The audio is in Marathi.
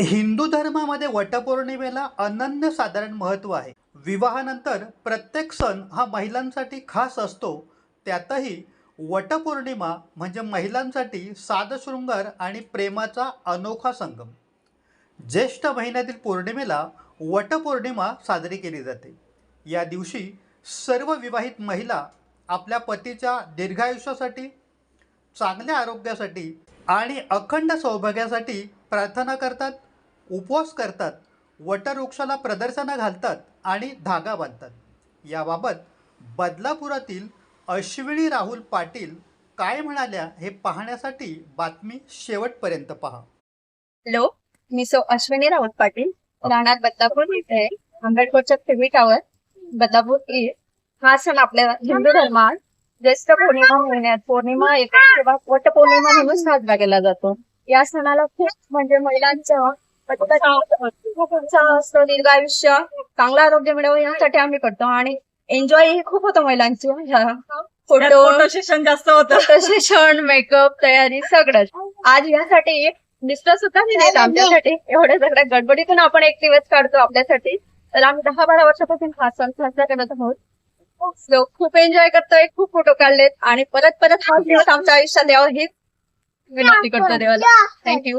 हिंदू धर्मामध्ये वटपौर्णिमेला अनन्यसाधारण महत्त्व आहे. विवाहानंतर प्रत्येक सण हा महिलांसाठी खास असतो. त्यातही वटपौर्णिमा म्हणजे महिलांसाठी साधशृंगार आणि प्रेमाचा अनोखा संगम. ज्येष्ठ महिन्यातील पौर्णिमेला वटपौर्णिमा साजरी केली जाते. या दिवशी सर्व विवाहित महिला आपल्या पतीच्या दीर्घायुष्यासाठी चांगल्या आरोग्यासाठी आणि अखंड सौभाग्यासाठी प्रार्थना करतात. उपवास करतात वटवृक्षाला प्रदर्शनं घालतात आणि धागा बांधतात. याबाबत बदलापुरातील अश्विनी राहुल पाटील काय म्हणाल्या हे पाहण्यासाठी बातमी शेवटपर्यंत पहा. हॅलो मी सो अश्विनी राऊत पाटील राहणार बदलापूर इथे आंबेडकरच्या टीव्ही टावर बदलापूर ईस्ट हा सण आपल्या हिंदू धर्मात ज्येष्ठ पौर्णिमा महिन्यात पौर्णिमा येते तेव्हा वट पौर्णिमा म्हणून साजरा केला जातो. या सणाला खूप म्हणजे महिलांचं असतो दीर्घ आयुष्य चांगलं आरोग्य मिळावं यासाठी आम्ही करतो. आणि एन्जॉय ही खूप होतं महिलांची. ह्या फोटो फोटो सेशन जास्त होतं. सेशन मेकअप तयारी सगळंच आज यासाठी डिस्टर्ब सुद्धा नाही आमच्यासाठी. एवढ्या सगळ्या गडबडीतून आपण एक दिवस काढतो आपल्यासाठी. तर आम्ही दहा बारा वर्षापासून हा सण साजरा करत आहोत. खूप एन्जॉय करतोय खूप फोटो काढलेत. आणि परत परत हा दिवस आमच्या आयुष्यात यावं ही विनंती करतो देवाला. थँक्यू